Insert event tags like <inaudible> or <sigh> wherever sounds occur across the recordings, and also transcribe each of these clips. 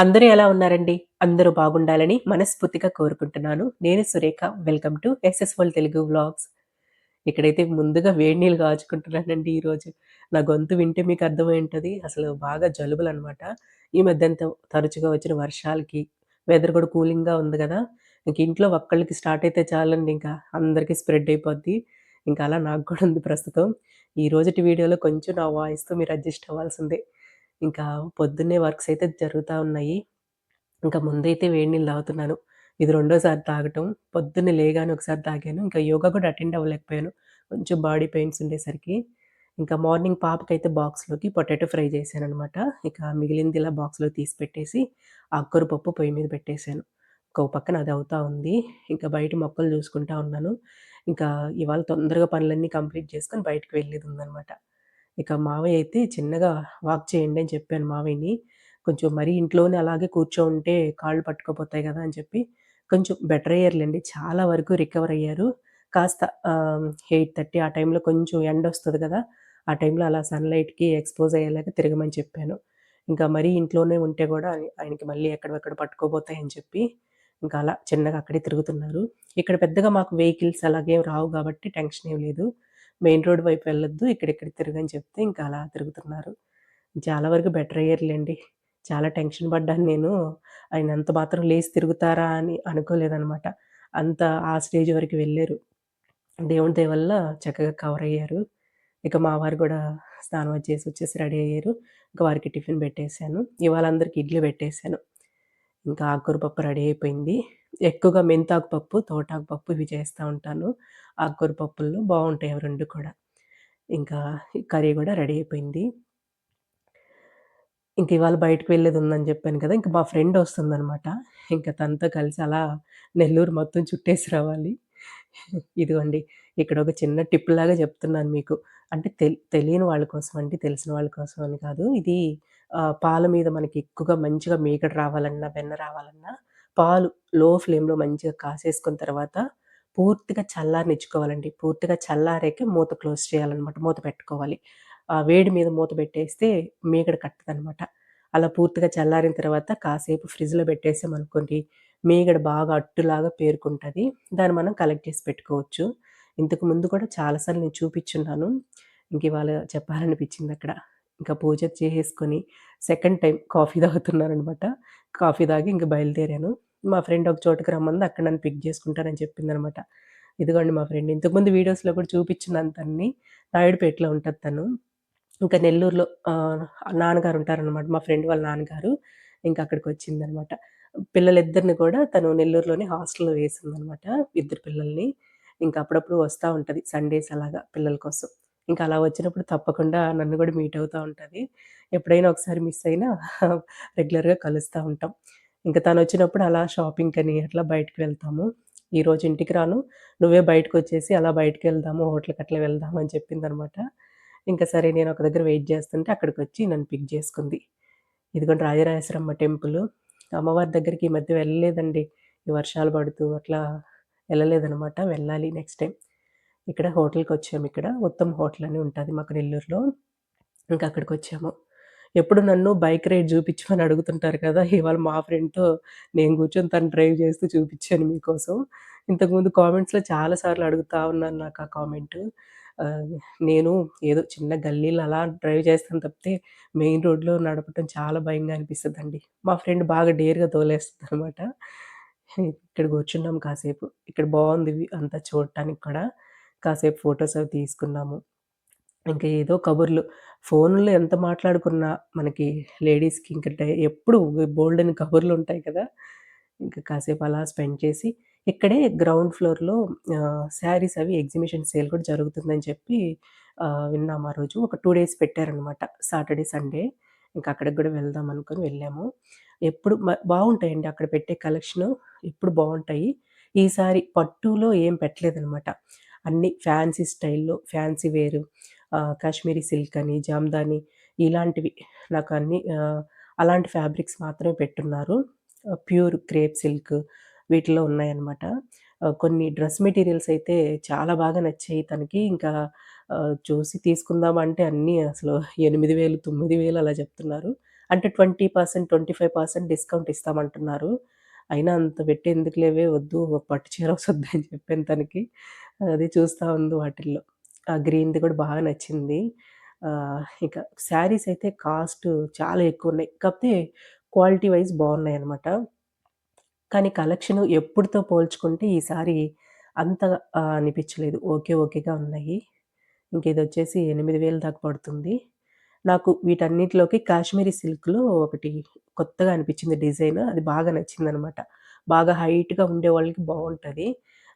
అందరూ ఎలా ఉన్నారండి? అందరూ బాగుండాలని మనస్ఫూర్తిగా కోరుకుంటున్నాను. నేను Surekha. Welcome to SSVol Telugu vlogs. ఇక్కడైతే ముందుగా వేడి నీళ్ళు కాచుకుంటున్నానండి ఈరోజు. నా గొంతు వింటే మీకు అర్థమై ఉంటుంది అసలు బాగా జలుబులనమాట. ఈ మధ్యంత తరచుగా వచ్చిన వర్షాలకి, వెదర్ కూడా కూలింగ్‌గా ఉంది కదా ఇంక ఇంట్లో ఒక్కళ్ళకి స్టార్ట్ అయితే చాలండి ఇంకా అందరికి స్ప్రెడ్ అయిపోద్ది. ఇంకా అలా నాకు కూడా ఉంది ప్రస్తుతం. ఈ రోజుటి వీడియోలో కొంచెం నా వాయిస్‌తో మీరు అడ్జస్ట్ అవ్వాల్సిందే. ఇంకా పొద్దున్నే వర్క్స్ అయితే జరుగుతూ ఉన్నాయి. ఇంకా ముందైతే వేడి నీళ్ళు తాగుతున్నాను. ఇది రెండోసారి తాగటం. పొద్దున్నే లేగానే ఒకసారి తాగాను. ఇంకా యోగా కూడా అటెండ్ అవ్వలేకపోయాను. కొంచెం బాడీ పెయిన్స్ ఉండేసరికి. ఇంకా మార్నింగ్ పాపకైతే బాక్స్‌లోకి పొటాటో ఫ్రై చేశాను అనమాట ఇక మిగిలింది ఇలా బాక్స్‌లో తీసి పెట్టేసి, ఆకుకూర పప్పు పొయ్యి మీద పెట్టేశాను. ఇంకో పక్కన అది అవుతా ఉంది. ఇంకా బయట మొక్కలు చూసుకుంటా ఉన్నాను. ఇంకా ఇవాళ తొందరగా పనులన్నీ కంప్లీట్ చేసుకొని బయటకు వెళ్ళేది ఉందనమాట ఇక మావయ్య అయితే చిన్నగా వాక్ చేయండి అని చెప్పాను మావయ్యని. కొంచెం మరీ ఇంట్లోనే అలాగే కూర్చోంటే కాళ్ళు పట్టుకోపోతాయి కదా అని చెప్పి కొంచెం బెటర్ అయ్యారులేండి చాలా వరకు రికవర్ అయ్యారు. కాస్త ఎయిట్ థర్టీ ఆ టైంలో కొంచెం ఎండ వస్తుంది కదా ఆ టైంలో అలా సన్‌లైట్‌కి ఎక్స్‌పోజ్ అయ్యేలాగా తిరగమని చెప్పాను. ఇంకా మరీ ఇంట్లోనే ఉంటే కూడా ఆయనకి మళ్ళీ ఎక్కడెక్కడ పట్టుకోబోతాయని చెప్పి, ఇంకా అలా చిన్నగా అక్కడే తిరుగుతున్నారు. ఇక్కడ పెద్దగా మాకు వెహికల్స్ అలాగే రావు కాబట్టి టెన్షన్ ఏం లేదు. మెయిన్ రోడ్ వైపు వెళ్ళొద్దు. ఇక్కడిక్కడ తిరగని చెప్తే ఇంకా అలా తిరుగుతున్నారు. చాలా వరకు బెటర్ అయ్యారులేండి చాలా టెన్షన్ పడ్డాను నేను. ఆయన అంత మాత్రం లేచి తిరుగుతారా అని అనుకోలేదనమాట. అంత ఆ స్టేజ్ వరకు వెళ్ళారు దేవుని దేవల్ల చక్కగా కవర్ అయ్యారు. ఇక మా వారు కూడా స్నానం వచ్చేసి చేసి వచ్చేసి రెడీ అయ్యారు. ఇంకా వారికి టిఫిన్ పెట్టేశాను ఇవాళ అందరికి ఇడ్లీ పెట్టేసాను. ఇంకా ఆకుకూర పప్పు రెడీ అయిపోయింది. ఎక్కువగా మెంతాకు పప్పు, తోటాకు పప్పు ఇవి చేస్తూ ఉంటాను. ఆకుకూర పప్పుల్లో బాగుంటాయి అవి రెండు కూడా. ఇంకా కర్రీ కూడా రెడీ అయిపోయింది. ఇంక ఇవాళ బయటకి వెళ్ళేదుందని చెప్పాను కదా! ఇంకా మా ఫ్రెండ్ వస్తుందనమాట ఇంకా తనతో కలిసి అలా నెల్లూరు మొత్తం చుట్టేసి రావాలి. ఇదిగోండి ఇక్కడ ఒక చిన్న టిప్‌లాగా చెప్తున్నాను మీకు. అంటే తెల్ తెలియని వాళ్ళ కోసం అండి, తెలిసిన వాళ్ళ కోసం అని కాదు. ఇది పాల మీద మనకి ఎక్కువగా మంచిగా మీగడ రావాలన్నా, వెన్న రావాలన్నా పాలు లో ఫ్లేమ్‌లో మంచిగా కాసేసుకున్న తర్వాత పూర్తిగా చల్లారనిచ్చుకోవాలండి. పూర్తిగా చల్లారాకే మూత క్లోజ్ చేయాలన్నమాట మూత పెట్టుకోవాలి. ఆ వేడి మీద మూత పెట్టేస్తే మీగడ కట్టదనమాట. అలా పూర్తిగా చల్లారిన తర్వాత కాసేపు ఫ్రిడ్జ్‌లో పెట్టేసామనుకోండి, మీగడ బాగా అట్టులాగా పేరుకుంటుంది దాన్ని మనం కలెక్ట్ చేసి పెట్టుకోవచ్చు. ఇంతకు ముందు కూడా చాలా సార్లు నేను చూపించున్నాను ఇంక ఇవాళ చెప్పాలనిపించిందక్కడ. ఇంకా పూజ చేసేసుకొని సెకండ్ టైం కాఫీ తాగుతున్నారనమాట కాఫీ తాగి ఇంక బయలుదేరాను. మా ఫ్రెండ్ ఒక చోటుకు రమ్మంది. అక్కడ నన్ను పిక్ చేసుకుంటానని చెప్పిందనమాట. ఇదిగోండి మా ఫ్రెండ్. ఇంతకుముందు వీడియోస్‌లో కూడా చూపించినంతని నాయుడుపేటలో ఉంటుంది తను. ఇంకా నెల్లూరులో నాన్నగారు ఉంటారనమాట. మా ఫ్రెండ్ వాళ్ళ నాన్నగారు. ఇంకా అక్కడికి వచ్చిందనమాట పిల్లలిద్దరిని కూడా తను నెల్లూరులోనే హాస్టల్‌లో వేసిందనమాట. ఇద్దరు పిల్లల్ని. ఇంక అప్పుడప్పుడు వస్తూ ఉంటుంది సండేస్ అలాగా పిల్లల కోసం. ఇంకా అలా వచ్చినప్పుడు తప్పకుండా నన్ను కూడా మీట్ అవుతూ ఉంటుంది ఎప్పుడైనా ఒకసారి మిస్ అయినా <laughs> రెగ్యులర్‌గా కలుస్తూ ఉంటాం. ఇంక తనొచ్చినప్పుడు అలా షాపింగ్‌కని అట్లా బయటికి వెళ్తాము. ఈరోజు ఇంటికి రాను. నువ్వే బయటకొచ్చేసి అలా బయటికెళ్దాము, హోటల్‌కి అట్లా వెళ్దాం అని చెప్పిందనమాట. ఇంకా సరే నేను ఒక దగ్గర వెయిట్ చేస్తుంటే అక్కడికి వచ్చి నన్ను పిక్ చేసుకుంది. ఇదిగోండి రాజరాజేశ్వరమ్మ టెంపుల్ అమ్మవారి దగ్గరికి ఈ మధ్య వెళ్ళలేదండి. ఈ వర్షాలు పడుతూ అట్లా వెళ్ళలేదనమాట వెళ్ళాలి నెక్స్ట్ టైం ఇక్కడ హోటల్కి వచ్చాము ఇక్కడ. ఉత్తమ్ హోటల్ అని ఉంటుంది మాకు నెల్లూరులో. ఇంకా అక్కడికి వచ్చాము ఎప్పుడు నన్ను బైక్ రైడ్ చూపించమని అడుగుతుంటారు కదా! ఇవాళ మా ఫ్రెండ్‌తో నేను కూర్చొని తను డ్రైవ్ చేస్తూ చూపించాను మీకోసం. ఇంతకుముందు కామెంట్స్‌లో చాలా సార్లు అడుగుతా ఉన్నారు నాకు ఆ కామెంట్ నేను ఏదో చిన్న గల్లీలు అలా డ్రైవ్ చేస్తాను తప్పితే మెయిన్ రోడ్‌లో నడపటం చాలా భయంగా అనిపిస్తుందండి మా ఫ్రెండ్ బాగా డేర్‌గా తోలేస్తుంది అనమాట ఇక్కడ కూర్చున్నాం కాసేపు. ఇక్కడ బాగుంది అంతా చూడటానికి కూడా. కాసేపు ఫొటోస్ అవి తీసుకున్నాము. ఇంకా ఏదో కబుర్లు. ఫోన్లో ఎంత మాట్లాడుకున్నా మనకి లేడీస్‌కి ఇంక బోల్డ్ ఎప్పుడు కబుర్లు ఉంటాయి కదా! ఇంకా కాసేపు అలా స్పెండ్ చేసి ఇక్కడే గ్రౌండ్ ఫ్లోర్‌లో శారీస్ అవి ఎగ్జిబిషన్ సేల్ కూడా జరుగుతుందని చెప్పి ఆహ్, విన్నాము ఆ రోజు. ఒక టూ డేస్ పెట్టారనమాట. Saturday, Sunday. ఇంకా అక్కడికి కూడా వెళ్దాం అనుకొని వెళ్ళాము. ఎప్పుడు బాగుంటాయండి అక్కడ పెట్టే కలెక్షన్ ఎప్పుడు బాగుంటాయి ఈసారి పట్టులో ఏం పెట్టలేదనమాట. అన్ని ఫ్యాన్సీ స్టైల్‌లో ఫ్యాన్సీ వేరు కాశ్మీరీ సిల్క్ అని, జామ్దాని ఇలాంటివి నాకు అన్నీ అలాంటి ఫ్యాబ్రిక్స్ మాత్రమే పెట్టున్నారు. ప్యూర్ క్రేప్ సిల్క్ వీటిలో ఉన్నాయన్నమాట. కొన్ని డ్రెస్ మెటీరియల్స్ అయితే చాలా బాగా నచ్చాయి తనకి. ఇంకా చూసి తీసుకుందామంటే అన్నీ అసలు 8000, 9000 అలా చెప్తున్నారు. అంటే 20%, 25% డిస్కౌంట్ ఇస్తామంటున్నారు. అయినా అంత పెట్టి ఎందుకులేవే వద్దు పట్టు చీర వద్దని చెప్పాను తనకి. అది చూస్తూ ఉంది వాటిల్లో. ఆ గ్రీన్‌ది కూడా బాగా నచ్చింది. ఇక శారీస్ అయితే కాస్ట్ చాలా ఎక్కువ ఉన్నాయి కాకపోతే క్వాలిటీ వైస్ బావున్నాయన్నమాట. కానీ కలెక్షన్ ఎప్పుడుతో పోల్చుకుంటే ఈసారి అంతగా అనిపించలేదు ఓకే. ఓకేగా ఉన్నాయి. ఇంక ఇదొచ్చేసి 8000 దాకా పడుతుంది. నాకు వీటన్నిటిలోకి కాశ్మీరీ సిల్క్‌లో ఒకటి కొత్తగా అనిపించింది డిజైన్. అది బాగా నచ్చిందనమాట. బాగా హైట్‌గా ఉండే వాళ్ళకి బాగుంటుంది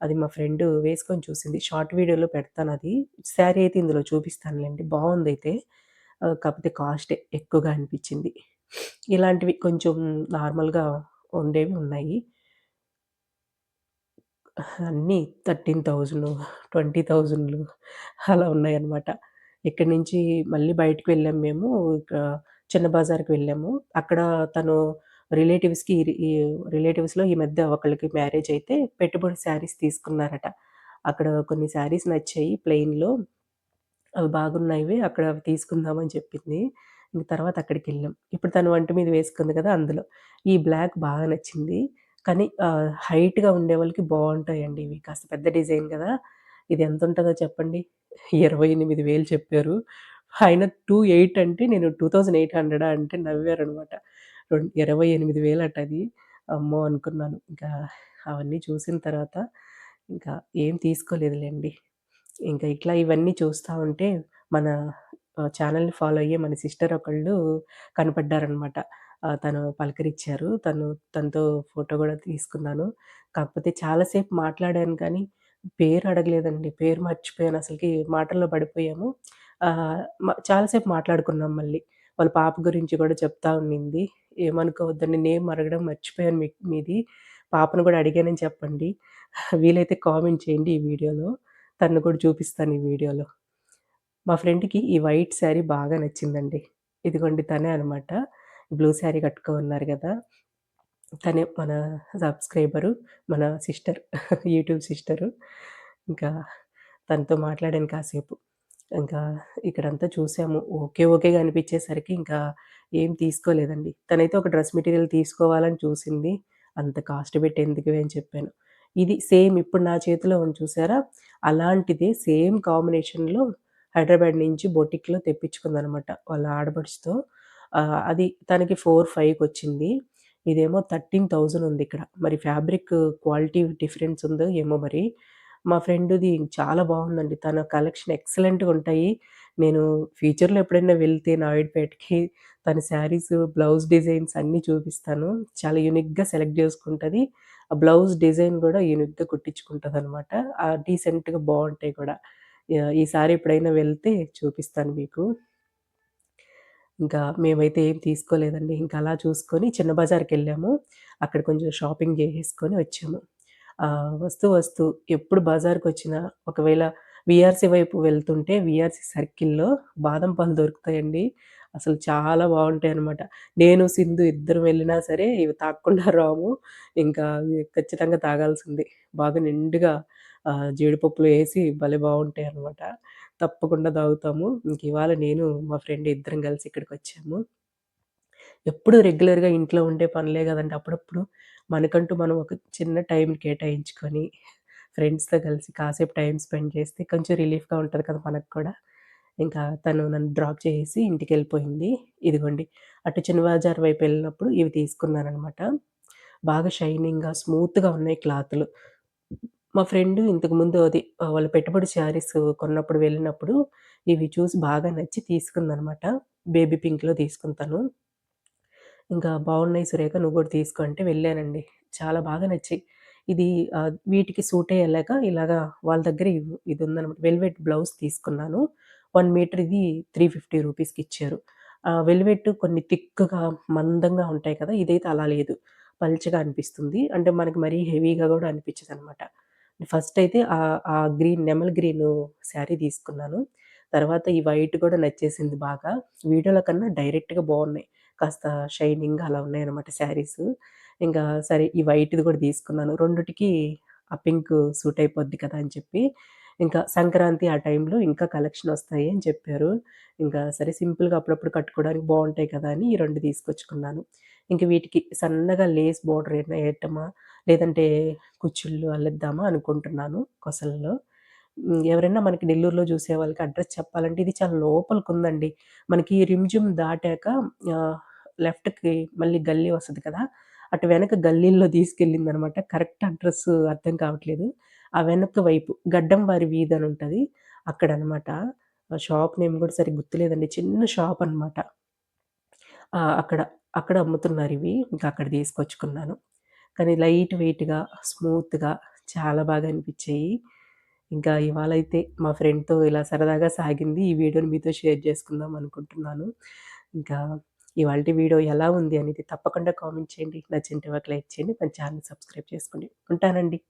అది మా ఫ్రెండ్ వేసుకొని చూసింది. షార్ట్ వీడియోలో పెడతాను అది శారీ అయితే ఇందులో చూపిస్తానులేండి బాగుంది అయితే కాకపోతే కాస్ట్ ఎక్కువగా అనిపించింది ఇలాంటివి కొంచెం నార్మల్‌గా ఉండేవి ఉన్నాయి. అన్నీ 13,000 20,000 అలా ఉన్నాయన్నమాట. ఇక్కడి నుంచి మళ్ళీ బయటకు వెళ్ళాము మేము. చిన్న బజార్‌కి వెళ్ళాము. అక్కడ తను రిలేటివ్స్‌కి ఈ రిలేటివ్స్‌లో ఈ మధ్య ఒకళ్ళకి మ్యారేజ్ అయితే పెట్టుబడి శారీస్ తీసుకున్నారట. అక్కడ కొన్ని శారీస్ నచ్చాయి ప్లెయిన్‌లో. అవి బాగున్నాయి అక్కడ అవి తీసుకుందాం అని చెప్పింది. ఇంక తర్వాత అక్కడికెళ్ళాం. ఇప్పుడు తను వంట మీద వేసుకుంది కదా! అందులో. ఈ బ్లాక్ బాగా నచ్చింది. కానీ హైట్గా ఉండే వాళ్ళకి బాగుంటాయండి ఇవి. కాస్త పెద్ద డిజైన్ కదా ఇది ఎంత ఉంటుందో చెప్పండి? 28,000 చెప్పారు. ఆయన 28 అంటే నేను 2800 అంటే నవ్వారనమాట. ఇరవై ఎనిమిది వేలట అది. అమ్మో! అనుకున్నాను. ఇంకా అవన్నీ చూసిన తర్వాత ఇంకా ఏం తీసుకోలేదులేండి ఇంకా ఇట్లా ఇవన్నీ చూస్తూ ఉంటే మన ఛానల్ని ఫాలో అయ్యే మన సిస్టర్ ఒకళ్ళు కనపడ్డారనమాట. తను పలకరించారు తను తనతో ఫోటో కూడా తీసుకున్నాను. కాకపోతే చాలాసేపు మాట్లాడాను కానీ, పేరు అడగలేదండి. పేరు మర్చిపోయాను అసలుకి మాటల్లో పడిపోయాము. చాలాసేపు మాట్లాడుకున్నాం మళ్ళీ. వాళ్ళ పాప గురించి కూడా చెప్తా ఉండింది. ఏమనుకోవద్దండి నేమ్ అడగడం మర్చిపోయాను మీది. పాపను కూడా అడిగానని చెప్పండి. వీలైతే కామెంట్ చేయండి ఈ వీడియోలో. తను కూడా చూపిస్తాను ఈ వీడియోలో. మా ఫ్రెండ్‌కి ఈ వైట్ శారీ బాగా నచ్చిందండి. ఇదిగోండి తనే అనమాట. బ్లూ శారీ కట్టుకో ఉన్నారు కదా తనే మన సబ్‌స్క్రైబరు, మన సిస్టర్ <laughs> యూట్యూబ్ సిస్టరు. ఇంకా తనతో మాట్లాడాను కాసేపు. ఇంకా ఇక్కడంతా చూసాము. ఓకే. ఓకేగా అనిపించేసరికి ఇంకా ఏం తీసుకోలేదండి. తనైతే ఒక డ్రెస్ మెటీరియల్ తీసుకోవాలని చూసింది. అంత కాస్ట్ పెట్టి ఎందుకు అని చెప్పాను. ఇది సేమ్ ఇప్పుడు నా చేతిలో ఉంది చూసారా? అలాంటిదే సేమ్ కాంబినేషన్‌లో హైదరాబాద్ నుంచి బొటిక్‌లో తెప్పించుకుందనమాట. వాళ్ళ ఆడబడుచుతో అది తనకి 4, 5కొచ్చింది. ఇదేమో థర్టీన్ థౌజండ్ ఉంది ఇక్కడ మరి ఫ్యాబ్రిక్ క్వాలిటీ డిఫరెన్స్ ఉందో ఏమో మరి. మా ఫ్రెండ్‌ది చాలా బాగుందండి తన కలెక్షన్ ఎక్సలెంట్‌గా ఉంటాయి. నేను ఫ్యూచర్‌లో ఎప్పుడైనా వెళ్తే నాయుడుపేటకి తన శారీస్, బ్లౌజ్ డిజైన్స్ అన్నీ చూపిస్తాను. చాలా యూనిక్‌గా సెలెక్ట్ చేసుకుంటుంది ఆ బ్లౌజ్ డిజైన్ కూడా యూనిక్‌గా కుట్టించుకుంటదనమాట. ఆ డీసెంట్‌గా బాగుంటాయి కూడా. ఈసారి ఎప్పుడైనా వెళ్తే చూపిస్తాను మీకు. ఇంకా మేమైతే ఏం తీసుకోలేదండి. ఇంకా అలా చూసుకొని చిన్న బజార్కి వెళ్ళాము అక్కడ కొంచెం షాపింగ్ చేసేసుకొని వచ్చాము. వస్తూ వస్తూ ఎప్పుడు బజార్‌కొచ్చినా ఒకవేళ వీఆర్‌సీ వైపు వెళ్తుంటే వీఆర్‌సీ సర్కిల్‌లో బాదం పాలు దొరుకుతాయండి. అసలు చాలా బాగుంటాయి అనమాట నేను, సింధు ఇద్దరం వెళ్ళినా సరే ఇవి తాకుండా రాము. ఇంకా ఖచ్చితంగా తాగాల్సింది బాగా నిండుగా జీడిపప్పులు వేసి భలే బాగుంటాయి అనమాట తప్పకుండా తాగుతాము. ఇంక ఇవాళ నేను, మా ఫ్రెండ్ ఇద్దరం కలిసి ఇక్కడికి వచ్చాము ఎప్పుడు రెగ్యులర్‌గా ఇంట్లో ఉండే పనులే కదండి అప్పుడప్పుడు మనకంటూ మనం ఒక చిన్న టైం కేటాయించుకొని, ఫ్రెండ్స్‌తో కలిసి కాసేపు టైం స్పెండ్ చేస్తే కొంచెం రిలీఫ్‌గా ఉంటుంది కదా! మనకు కూడా. ఇంకా తను నన్ను డ్రాప్ చేసేసి ఇంటికెళ్ళిపోయింది. ఇదిగోండి అటు చిన్న బజార్ వైపు వెళ్ళినప్పుడు ఇవి తీసుకున్నానమాట బాగా షైనింగ్‌గా, స్మూత్‌గా ఉన్నాయి క్లాత్లు మా ఫ్రెండ్ ఇంతకుముందు అది వాళ్ళ పెట్టుబడి శారీస్ కొన్నప్పుడు వెళ్ళినప్పుడు ఇవి చూసి బాగా నచ్చి తీసుకుందనమాట. బేబీ పింక్‌లో తీసుకుంది తను. ఇంకా బాగున్నాయి సురేఖ నువ్వు కూడా తీసుకో అంటే వెళ్ళానండి. చాలా బాగా నచ్చాయి. ఇది వీటికి సూట్ అయ్యేలాగా ఇలాగా వాళ్ళ దగ్గర ఇది ఇదుందనమాట. వెల్వెట్ బ్లౌజ్ తీసుకున్నాను. వన్ మీటర్ ఇది 350 రూపీస్‌కి ఇచ్చారు. వెల్వెట్ కొన్ని థిక్‌గా, మందంగా ఉంటాయి కదా! ఇదైతే అలా లేదు. పల్చగా అనిపిస్తుంది. అంటే మనకి మరీ హెవీగా కూడా అనిపించదు అనమాట ఫస్ట్ అయితే ఆ గ్రీన్ నెమల్ గ్రీన్ శారీ తీసుకున్నాను. తర్వాత ఈ వైట్ కూడా నచ్చేసింది బాగా. వీడియోలో కన్నా డైరెక్ట్‌గా బాగున్నాయి కాస్త షైనింగ్ అలా ఉన్నాయన్నమాట శారీస్ ఇంకా సరే ఈ వైట్‌ది కూడా తీసుకున్నాను. రెండిటికి ఆ పింక్ సూట్ అయిపోద్ది కదా! అని చెప్పి ఇంకా సంక్రాంతి ఆ టైంలో ఇంకా కలెక్షన్ వస్తాయి అని చెప్పారు. ఇంకా సరే సింపుల్‌గా అప్పుడప్పుడు కట్టుకోవడానికి బాగుంటాయి కదా! అని ఈ రెండు తీసుకొచ్చుకున్నాను. ఇంక వీటికి సన్నగా లేస్ బోర్డర్ ఏమైనా వేయటమా లేదంటే కుచ్చుళ్ళు అల్లిద్దామా అనుకుంటున్నాను కొసలలో. ఎవరైనా మనకి నెల్లూరులో చూసే వాళ్ళకి అడ్రస్ చెప్పాలంటే ఇది చాలా లోపలికి ఉందండి మనకి రిమ్జిమ్ దాటాక లెఫ్ట్‌కి మళ్ళీ గల్లీ వస్తుంది కదా! అటు వెనక గల్లీల్లో తీసుకెళ్ళిందనమాట. కరెక్ట్ అడ్రస్ అర్థం కావట్లేదు. ఆ వెనక వైపు గడ్డం వారి వీధి అని ఉంటుంది అక్కడనమాట. ఆ షాప్ నేమ్ కూడా సరి గుర్తులేదండి. చిన్న షాప్ అనమాట అక్కడ, అక్కడ అమ్ముతున్నారు ఇవి ఇంకా అక్కడ తీసుకొచ్చుకున్నాను. కానీ లైట్ వెయిట్‌గా, స్మూత్‌గా చాలా బాగా అనిపించాయి ఇంకా ఇవాళ అయితే మా ఫ్రెండ్‌తో ఇలా సరదాగా సాగింది. ఈ వీడియోని మీతో షేర్ చేసుకుందాం అనుకుంటున్నాను. ఇంకా ఇవాళ వీడియో ఎలా ఉంది అనేది తప్పకుండా కామెంట్ చేయండి. నచ్చింటే ఒక లైక్ చేయండి. మన ఛానల్ సబ్స్క్రైబ్ చేసుకోండి. ఉంటానండి.